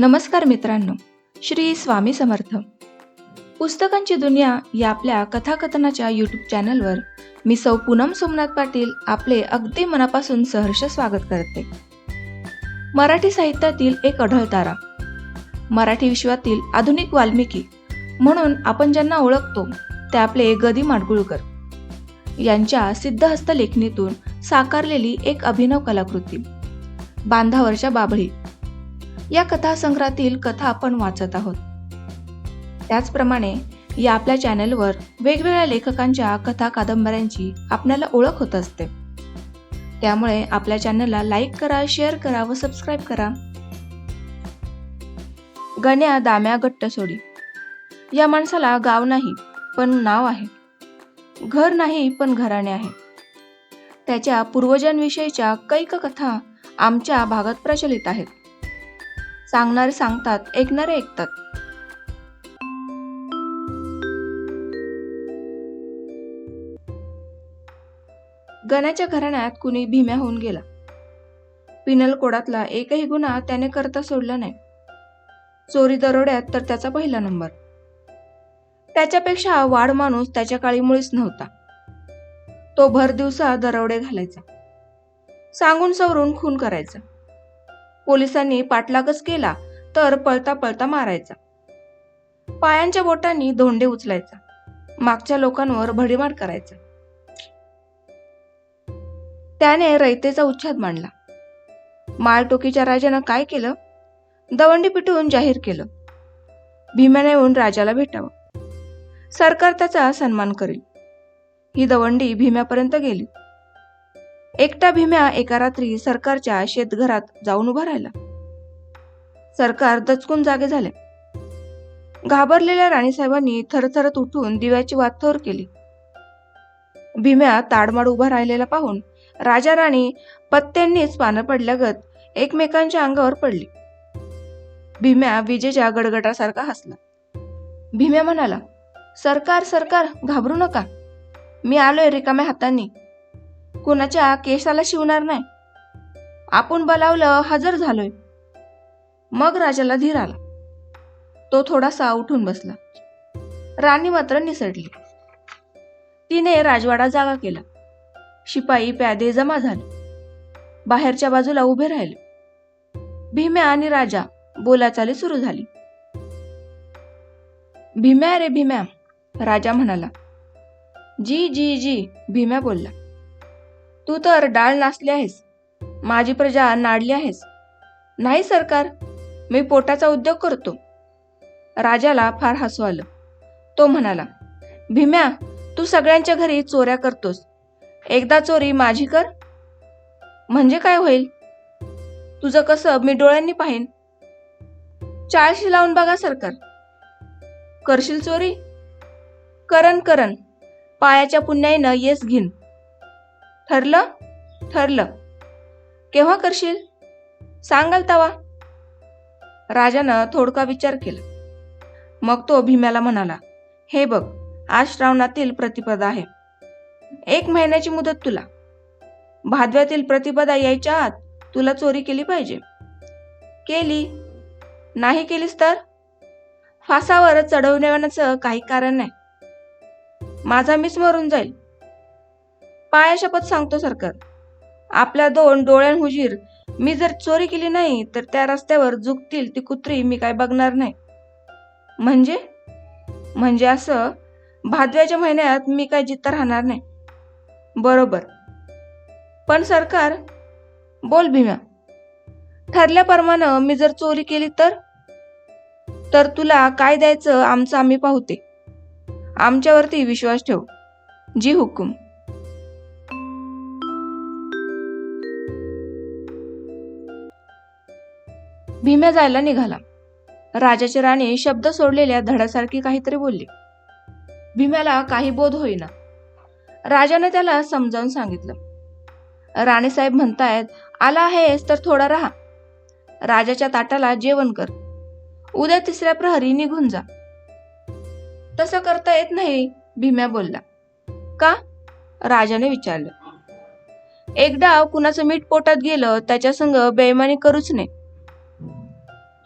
नमस्कार मित्रांनो श्री स्वामी समर्थ. पुस्तकांची दुनिया या आपल्या कथाकथनाच्या यूट्यूब चॅनलवर मी सौ पूनम सोमनाथ पाटील आपले अगदी मनापासून सहर्ष स्वागत करते. मराठी साहित्यातील एक अढळ तारा. मराठी विश्वातील आधुनिक वाल्मिकी म्हणून आपण ज्यांना ओळखतो ते आपले गदी माडगुळकर. यांच्या सिद्धहस्त लेखणीतून साकारलेली एक अभिनव कलाकृती. बांधावरच्या बाबळी या कथासंग्रहातील कथा आपण वाचत आहोत. त्याचप्रमाणे या आपल्या चॅनेलवर वेगवेगळ्या लेखकांच्या कथा कादंबऱ्यांची आपल्याला ओळख होत असते. त्यामुळे आपल्या चॅनलला लाईक करा शेअर करा व सबस्क्राईब करा. गण्या दाम्या गट्ट सोडी. या माणसाला गाव नाही पण नाव आहे. घर नाही पण घराणे आहे. त्याच्या पूर्वजांविषयीच्या कैक कथा आमच्या भागात प्रचलित आहेत. सांगणारे सांगतात ऐकणारे ऐकतात. गण्याच्या घराण्यात कुणी भीम्या होऊन गेला. पिनल कोडातला एकही गुन्हा त्याने करता सोडला नाही. चोरी दरोड्यात तर त्याचा पहिला नंबर. त्याच्यापेक्षा वाढ माणूस त्याच्या काळी मुळीच नव्हता. तो भर दिवसा दरोडे घालायचा. सांगून सवरून खून करायचा. पोलिसांनी पाठलागच केला तर पळता पळता मारायचा. पायांच्या बोटांनी धोंडे उचलायचा. मागच्या लोकांवर भडीमार करायचा. त्याने रयतेचा उच्छाद मांडला. माळटोकीच्या राजानं काय केलं? दवंडी पिटवून जाहीर केलं. भीम्याने येऊन राजाला भेटावं. सरकार त्याचा सन्मान करेल. ही दवंडी भीम्यापर्यंत गेली. एकटा भीम्या एका रात्री सरकारच्या शेतघरात जाऊन उभा राहिला. सरकार दचकून जागे झाले. घाबरलेल्या राणीसाहेबांनी थरथरत उठून दिव्याची वातोर केली. भीम्या ताडमाड उभा राहिलेला पाहून राजा राणी पत्त्यांनीच पानं पडल्यागत एकमेकांच्या अंगावर पडली. भीम्या विजेच्या गडगडासारखा हसला. भीम्या म्हणाला सरकार सरकार घाबरू नका. मी आलोय रिकाम्या हातांनी. कुणाच्या केसाला शिवणार नाही. आपण बोलावलं हजर झालोय. मग राजाला धीर आला. तो थोडासा उठून बसला. राणी मात्र निसटली. तिने राजवाडा जागा केला. शिपाई प्यादे जमा झाले. बाहेरच्या बाजूला उभे राहिले. भीम्या आणि राजा बोलाचाली सुरू झाली. भीम्या रे भीम्या राजा म्हणाला. जी जी जी भीम्या बोलला. तू तर डाळ नाचली आहेस. माझी प्रजा नाडली आहेस. नाही सरकार मी पोटाचा उद्योग करतो. राजाला फार हसू आलं. तो म्हणाला भीम्या तू सगळ्यांच्या घरी चोऱ्या करतोस. एकदा चोरी माझी कर. म्हणजे काय होईल? तुझं कसं मी डोळ्यांनी पाहिन? चाळशी लावून बघा सरकार. करशील चोरी? करण करण पायाच्या पुण्याईनं येस घेईन. ठरलं? ठरलं. केव्हा करशील? सांगाल तवा. राजानं थोडका विचार केला. मग तो भीम्याला म्हणाला हे बघ आज श्रावणातील प्रतिपदा आहे. एक महिन्याची मुदत तुला. भादव्यातील प्रतिपदा यायच्या आत तुला चोरी केली पाहिजे. केली? नाही केलीस तर? फासावर चढवण्याचं काही कारण नाही. माझा मिस मरून जाईल. पाया शपथ सांगतो सरकार. आपल्या दोन डोळ्यां हुजीर मी जर चोरी केली नाही तर त्या रस्त्यावर झुकतील ती कुत्री मी काय बघणार नाही. म्हणजे? म्हणजे असं भादव्याच्या महिन्यात मी काय जित्त राहणार नाही. बरोबर. पण सरकार बोल भीम्या. ठरल्याप्रमाणे मी जर चोरी केली तर? तर तुला काय द्यायचं आमचं आम्ही पाहते आमच्यावरती विश्वास ठेव. जी हुकूम. भीम्या जायला निघाला. राजाची राणी शब्द सोडलेल्या धडासारखी काहीतरी बोलली. भीम्याला काही बोध होईना. राजाने त्याला समजावून सांगितलं. राणीसाहेब म्हणतायत आला आहेस तर थोडा राहा. राजाच्या ताटाला जेवण कर. उद्या तिसऱ्या प्रहरी निघून जा. तसं करता येत नाही भीम्या बोलला. का? राजाने विचारलं. एकदा कुणाचं मीठ पोटात गेलं त्याच्या संग बेईमानी करूच नये.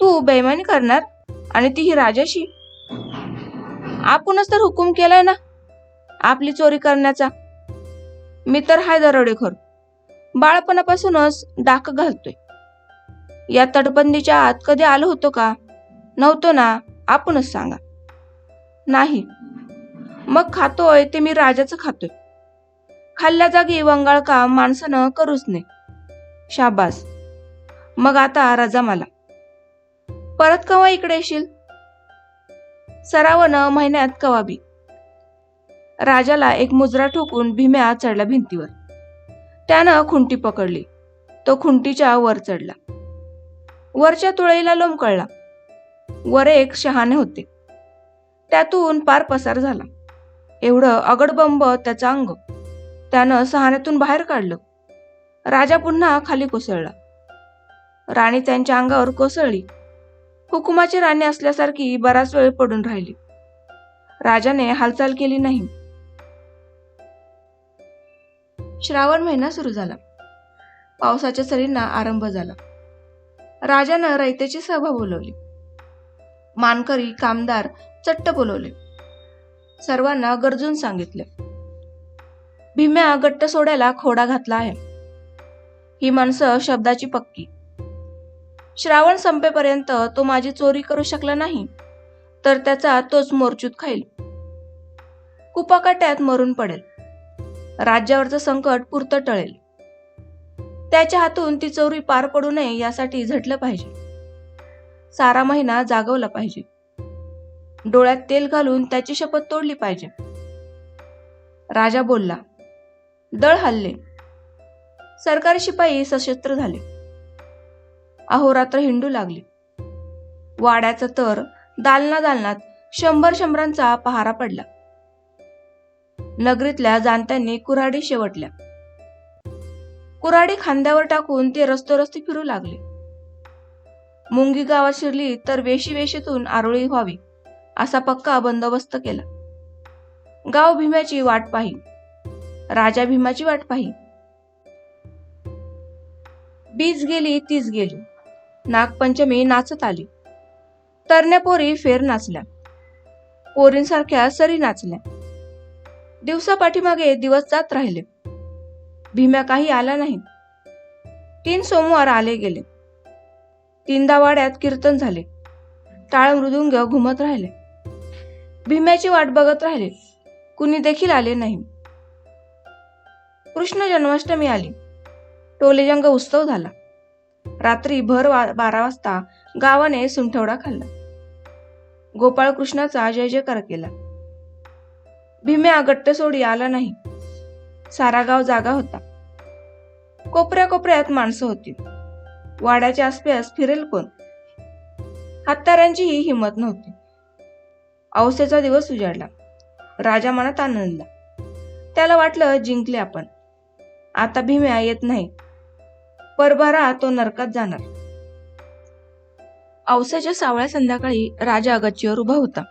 तू बेमानी करणार आणि तीही राजाशी? आपणच तर हुकूम केलाय ना आपली चोरी करण्याचा. मी तर हाय दरोडेखोर. बाळपणापासूनच डाक घालतोय. या तटबंदीच्या आत कधी आलो होतो का? नव्हतो ना आपणच सांगा. नाही. मग खातोय ते मी राजाचं खातोय. खाल्ल्या जागी वंगाळ काम माणसानं करूच नाही शाबास. मग आता रजा मला. परत कवा इकडे येशील? सरावनं महिन्यात कवाबी राजाला एक मुजरा ठोकून भीम्या चढला भिंतीवर. त्यानं खुंटी पकडली. तो खुंटीच्या वर चढला. वरच्या तुळईला लोंबकळला वर एक शहाणे होते. त्यातून पार पसार झाला. एवढं अगडबंब त्याचं अंग. त्यानं सहाण्यातून बाहेर काढलं. राजा पुन्हा खाली कोसळला. राणी त्यांच्या अंगावर कोसळली. हुकुमाची राणी असल्यासारखी बराच वेळ पडून राहिली. राजाने हालचाल केली नाही. श्रावण महिना सुरू झाला. पावसाच्या सरींना आरंभ झाला. राजानं रयतेची सभा बोलवली. मानकरी कामदार चट्ट बोलवले. सर्वांना गरजून सांगितले. भीम्या गट्ट सोड्याला खोडा घातला आहे. ही माणसं शब्दाची पक्की. श्रावण संपेपर्यंत तो माझी चोरी करू शकला नाही तर त्याचा तोच मोरचूत खाईल. कुपाकाट्यात मरून पडेल. राज्यावरचं संकट पुरतं टळेल. त्याच्या हातून ती चोरी पार पडू नये यासाठी झटलं पाहिजे. सारा महिना जागवला पाहिजे. डोळ्यात तेल घालून त्याची शपथ तोडली पाहिजे. राजा बोलला दळ हल्ले. सरकारी शिपाई सशस्त्र झाले. अहोरात्र हिंडू लागले. वाड्याचा तर दालना दालनात शंभर शंभरांचा पहारा पडला. नगरीतल्या जाणत्यांनी कुऱ्हाडी शेवटल्या. कुऱ्हाडी खांद्यावर टाकून ते रस्तोरस्ती फिरू लागले. मुंगी गावात शिरली तर वेशी वेशीतून आरोळी व्हावी असा पक्का बंदोबस्त केला. गाव भीम्याची वाट पाही राजा भीमाची वाट पाही. बीज गेली तीच गेली. नागपंचमी नाचत आली. तरण्या पोरी फेर नाचल्या. पोरींसारख्या सरी नाचल्या. दिवसा पाठीमागे दिवस जात राहिले. भीम्या काही आला नाही तीन सोमवार आले गेले. तीनदा वाड्यात कीर्तन झाले. टाळ मृदुंग घुमत राहिले. भीम्याची वाट बघत राहिले. कुणी देखील आले नाही. कृष्ण जन्माष्टमी आली. टोलेजंग उत्सव झाला. रात्री भर बारा वाजता गावाने सुंठवडा खाल्ला. गोपाळ कृष्णाचा जय जयकार केला. भीम्या गट्ट सोडी आला नाही. सारा गाव जागा होता. कोपऱ्या कोपऱ्यात माणसं होती. वाड्याच्या आसपास फिरेल कोण? हत्यारांचीही हिंमत नव्हती. औसेचा दिवस उजाडला. राजा मनात आनंदला. त्याला वाटलं जिंकले आपण. आता भीम्या येत नाही. परभरा तो नरकात जाणार. औसाच्या सावळ्या संध्याकाळी राजा गच्चीवर उभा होता.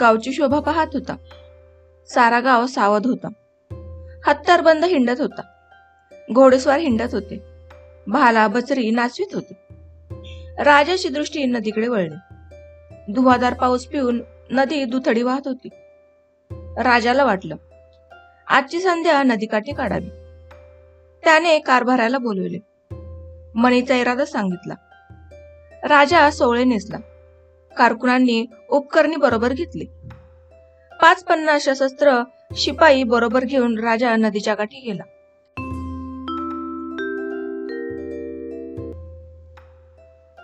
गावची शोभा पाहत होता. सारा गाव सावध होता. हत्तारबंद हिंडत होता. घोडेस्वार हिंडत होते. भाला बचरी नाचवीत होते. राजाची दृष्टी नदीकडे वळली. धुवाधार पाऊस पिऊन नदी दुथडी वाहत होती. राजाला वाटलं आजची संध्या नदीकाठी काढावी. त्याने कारभाराला बोलविले. मणीचा इरादा सांगितला. राजा सोवळे नेसला. कारकुनांनी उपकरणी बरोबर घेतली. पाच पन्नास सशस्त्र शिपाई बरोबर घेऊन राजा नदीच्या काठी गेला.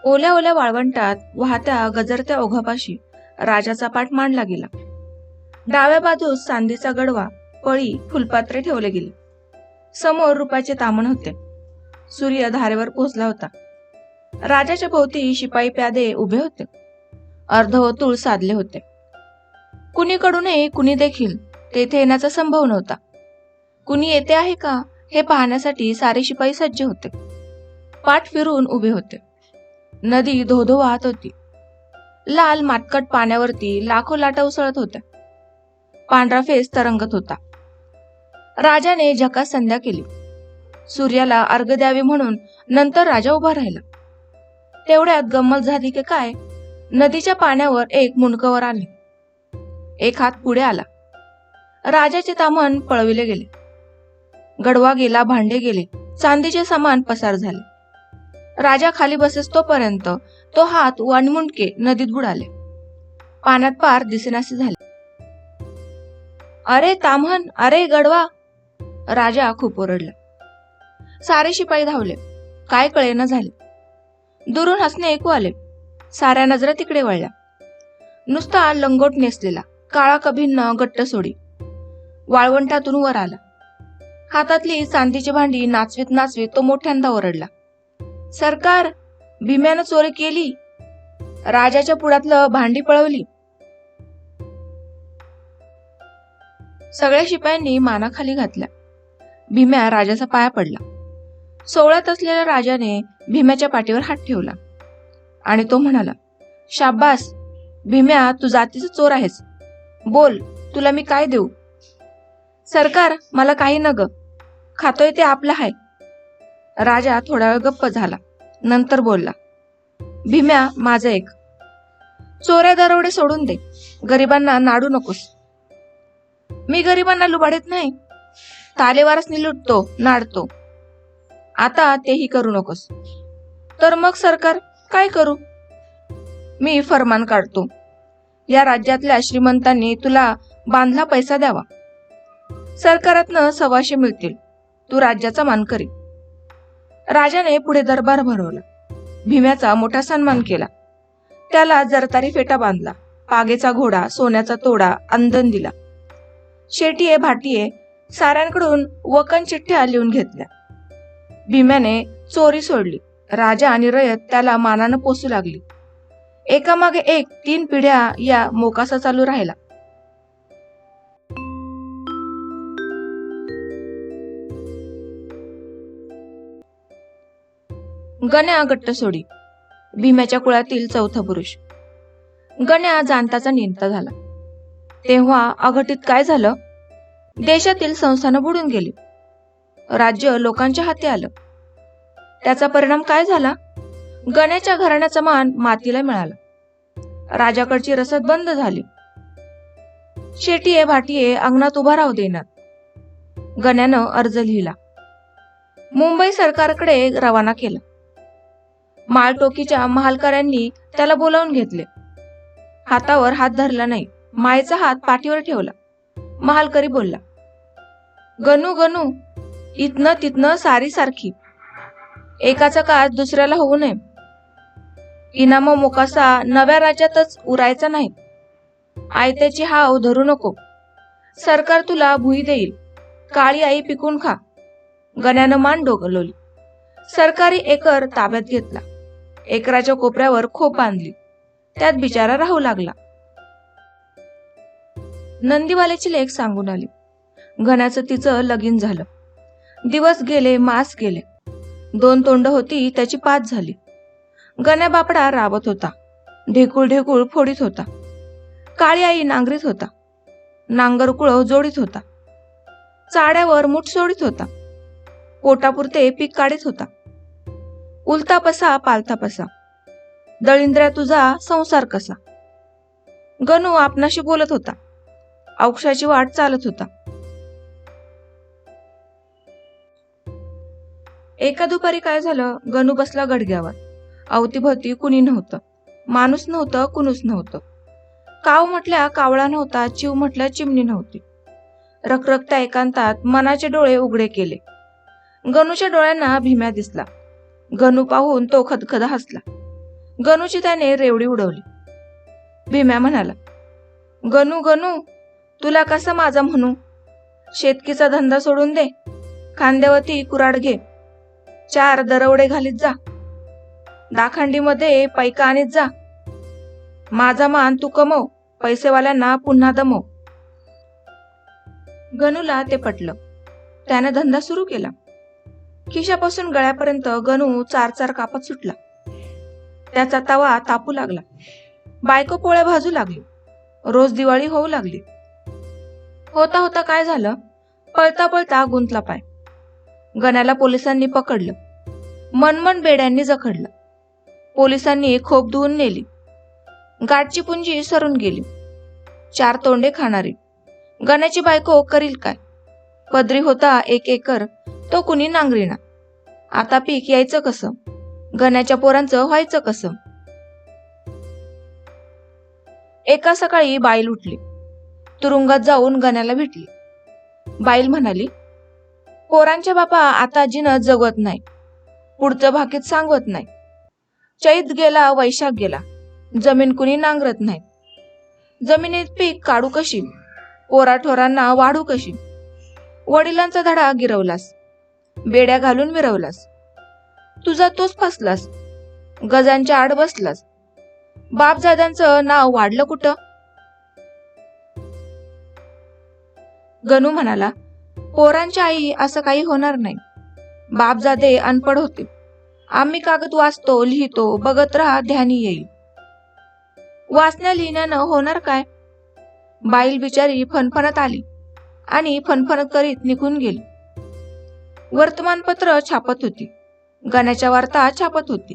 ओल्या ओल्या वाळवंटात वाहत्या गजरत्या ओघापाशी राजाचा पाठ मांडला गेला. डाव्या बाजूस चांदीचा गडवा पळी फुलपात्रे ठेवले गेले. समोर रुपाचे तामण होते. सूर्य धारेवर पोहोचला होता. राजाच्या भोवती शिपाई प्यादे उभे होते. अर्धवतुळ साधले होते. कुणीकडूनही कुणी देखील तेथे येण्याचा संभव नव्हता. कुणी येते आहे का हे पाहण्यासाठी सारे शिपाई सज्ज होते. पाठ फिरून उभे होते. नदी धोधो वाहत होती. लाल मातकट पाण्यावरती लाखो लाटा उसळत होत्या. पांढरा फेस तरंगत होता. राजाने झकास संध्या केली. सूर्याला अर्घ द्यावे म्हणून नंतर राजा उभा राहिला. तेवढ्यात गंमत झाली की काय? नदीच्या पाण्यावर एक मुंडकवर आले. एक हात पुढे आला. राजाचे तामण पळविले गेले. गडवा गेला भांडे गेले चांदीचे सामान पसार झाले. राजा खाली बसेस तोपर्यंत तो हात वणमुंडके नदीत बुडाले. पाण्यात पार दिसेनासे झाले. अरे ताम्हण अरे गडवा राजा खूप ओरडला. सारे शिपाई धावले. काय कळेना झाले. दुरून हसणे ऐकू आले. साऱ्या नजरा तिकडे वळल्या. नुसता लंगोट नेसलेला. काळा कभिन्न गट्ट सोडी. वाळवंटातून वर आला. हातातली चांदीची भांडी नाचवीत नाचवीत तो मोठ्यांदा ओरडला. सरकार भीम्यानं चोरी केली. राजाच्या पुढातलं भांडी पळवली. सगळ्या शिपायांनी मानाखाली घातल्या. भीम्या राजाचा पाया पडला. सोवळ्यात असलेल्या राजाने भीम्याच्या पाठीवर हात ठेवला आणि तो म्हणाला शाब्बास भीम्या तू जातीचा चोर आहेस. बोल तुला मी काय देऊ? सरकार मला काही न ग खातोय ते आपलं आहे राजा थोडा वेळ गप्प झाला नंतर बोलला भीम्या माझं एक. चोऱ्या दरोडे सोडून दे. गरिबांना नाडू नकोस. मी गरिबांना लुबाडत नाही तालेवारसनी लुटतो नाडतो. आता तेही करू नकोस. तर मग सरकार काय करू? मी फरमान काढतो. या राज्यातल्या श्रीमंतांनी तुला बांधला पैसा द्यावा. सरकारातनं सव्वाशे मिळतील. तू राज्याचा मान करी राजाने पुढे दरबार भरवला. भीम्याचा मोठा सन्मान केला. त्याला जरतारी फेटा बांधला. पागेचा घोडा सोन्याचा तोडा अंदन दिला. शेटीये भाटीये साऱ्यांकडून वकन चिठ्ठ्या लिहून घेतल्या. भीम्याने चोरी सोडली. राजा आणि रयत त्याला मानानं पोसू लागली. एकामागे एक तीन पिढ्या या मोकासा चालू राहिला गण्या गट्ट सोडी. भीम्याच्या कुळातील चौथा पुरुष. गण्या जाणताचा निंता झाला. तेव्हा अघटित काय झालं? देशातील संस्थानं बुडून गेली. राज्य लोकांच्या हाती आलं. त्याचा परिणाम काय झाला? गण्याच्या घराण्याचा मान मातीला मिळाला. राजाकडची रसद बंद झाली. शेटीये भाटीये अंगणात उभा राहू देणार गण्यानं अर्ज लिहिला. मुंबई सरकारकडे रवाना केला. माळटोकीच्या महालकऱ्यांनी त्याला बोलावून घेतले. हातावर हात धरला नाही. मायेचा हात पाठीवर ठेवला. महालकरी बोलला गणू गणू इथनं तिथनं सारी सारखी. एकाचा काळ दुसऱ्याला होऊ नये. इनाम मोकासा नव्या राज्यातच उरायचा नाही. आयत्याची हाव धरू नको. सरकार तुला भुई देईल. काळी आई पिकून खा. गण्यानं मान डोकलवली सरकारी एकर ताब्यात घेतला. एकराच्या कोपऱ्यावर खोप बांधली. त्यात बिचारा राहू लागला. नंदीवाल्याची लेख सांगून आली. घनाचं तिचं लगीन झालं. दिवस गेले मास गेले. दोन तोंड होती त्याची पाच झाली. गण्या बापडा राबत होता. ढेकूळ ढेकूळ फोडीत होता. काळी आई नांगरीत होता. नांगरकुळ जोडीत होता. चाड्यावर मुठ सोडीत होता. पोटापुरते पीक काढीत होता. उलता पसा पालता पसा. दळिंद्र्या तुझा संसार कसा? गणू आपणाशी बोलत होता. अक्षाची वाट चालत होता. एका दुपारी काय झालं? गणू बसला गडग्यावर. अवतीभोवती कुणी नव्हतं. माणूस नव्हतं कुणूच नव्हतं. काव म्हटल्या कावळा नव्हता चिव म्हटल्या चिमणी नव्हती. रखरखत्या एकांतात मनाचे डोळे उघडे केले. गणूच्या डोळ्यांना भीम्या दिसला. गणू पाहून तो खदखद हसला. गणूची त्याने रेवडी उडवली. भीम्या म्हणाला गणू गणू तुला कसं माझा म्हणू? शेतकीचा धंदा सोडून दे. खांद्यावरती कुराड घे. चार दरवडे घालीत जा. दाखंडीमध्ये पैका आणीत जा. माझा मान तू कमव. पैसेवाल्यांना पुन्हा दमव. गणूला ते पटलं. त्याने धंदा सुरू केला. खिशापासून गळ्यापर्यंत गणू चार चार कापत सुटला. त्याचा तवा तापू लागला. बायको पोळ्या भाजू लागली. रोज दिवाळी होऊ लागली. होता होता काय झालं? पळता पळता गुंतला पाय. गण्याला पोलिसांनी पकडलं. मनमन बेड्यांनी जखडलं. पोलिसांनी खोप धुवून नेली. गाठची पुंजी सरून गेली. चार तोंडे खाणारी. गण्याची बायको करील काय? पदरी होता एक एकर तो कुणी नांगरीना. आता पीक यायचं कसं? गण्याच्या पोरांचं व्हायचं कसं? एका सकाळी बाईल उठली. तुरुंगात जाऊन गण्याला भेटली. बाईल म्हणाली पोरांच्या बापा आता आजीनं जगवत नाही पुढचं भाकीत सांगवत नाही. चैत गेला वैशाख गेला जमीन कुणी नांगरत नाही. जमिनीत पीक काढू कशी? पोराठोरांना वाढू कशी? वडिलांचा धडा गिरवलास बेड्या घालून मिरवलास तुझा तोच फसलास गजांच्या आड बसलास. बापजाद्यांचं नाव वाढलं कुठं? गणू म्हणाला पोरांची आई असं काही होणार नाही. बापजादे अनपड होते. आम्ही कागद वाचतो लिहितो बघत राहा ध्यानी येईल. वाचण्या लिहिण्यानं होणार काय? बाईल बिचारी फणफणत आली आणि फणफणत करीत निघून गेली. वर्तमानपत्र छापत होती. गण्याच्या वार्ता छापत होती.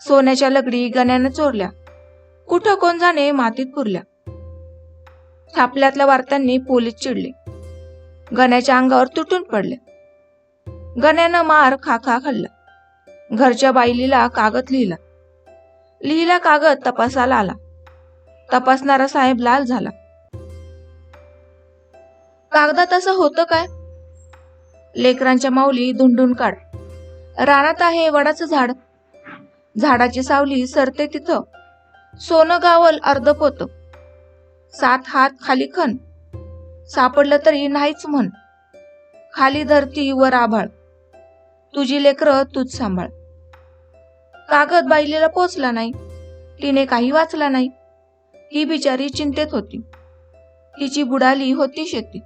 सोन्याच्या लगडी गण्यानं चोरल्या. कुठं कोण जाणे मातीत पुरल्या. छापल्यातल्या वार्त्यांनी पोलीस चिडले. गण्याच्या अंगावर तुटून पडले. गण्यानं मार खा खा खाल्ला. घरच्या बाईलीला कागद लिहिला. लिहिला कागद तपासाला आला. तपासणारा साहेब लाल झाला. कागदात असं होतं काय? लेकरांच्या माऊली धुंडून काढ. रानात आहे वडाचं झाड. झाडाची सावली सरते तिथं. सोनं गावल अर्ध पोत सात हात खाली खण. सापडलं तरी नाहीच म्हण. खाली धरती वर आभाळ. तुझी लेकरं तूच सांभाळ. कागद बाईलीला पोचला नाही. तिने काही वाचला नाही. ही बिचारी चिंतेत होती. तिची बुडाली होती शेती.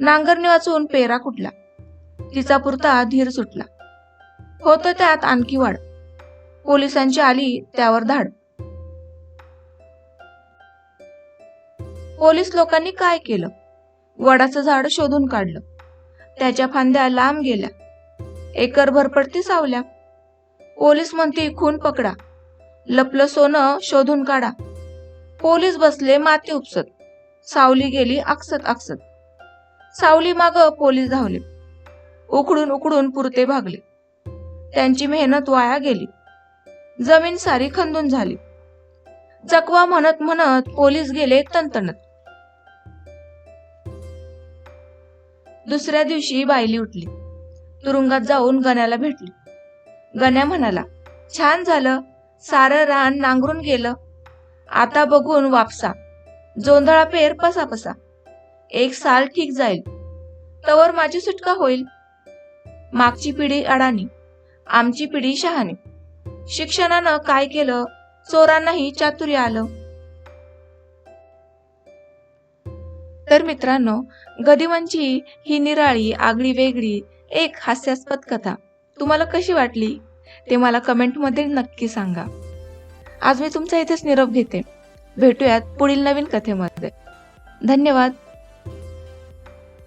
नांगरणी वाचून पेरा कुठला? तिचा पुरता धीर सुटला. होत त्यात आणखी वाढ. पोलिसांची आली त्यावर धाड. पोलीस लोकांनी काय केलं? वडाचं झाड शोधून काढलं. त्याच्या फांद्या लांब गेल्या. एकर भरपडती सावल्या. पोलीस म्हणते खून पकडा. लपलं सोनं शोधून काढा. पोलीस बसले माती उपसत. सावली गेली आकसत आकसत. सावली माग पोलीस धावले. उकडून उकडून पुरते भागले. त्यांची मेहनत वाया गेली. जमीन सारी खंदून झाली. चकवा म्हणत म्हणत पोलीस गेले तणतणत. दुसऱ्या दिवशी बायली उठली. तुरुंगात जाऊन गण्याला भेटली. गण्या म्हणाला छान झालं. सारं रान नांगरून गेलं. आता बघून वापसा. जोंधळा पेर पसा पसा एक साल ठीक जाईल. तवर माझी सुटका होईल. मागची पिढी अडाणी आमची पिढी शहाणी. शिक्षणानं काय केलं? चोरांनाही चातुर्य आलं. तर मित्रांनो गदिमांची ही निराळी आगळी वेगळी एक हास्यास्पद कथा तुम्हाला कशी वाटली ते मला कमेंटमध्ये नक्की सांगा. आज मी तुमचा इथेच निरोप घेते. भेटूयात पुढील नवीन कथेमध्ये. धन्यवाद.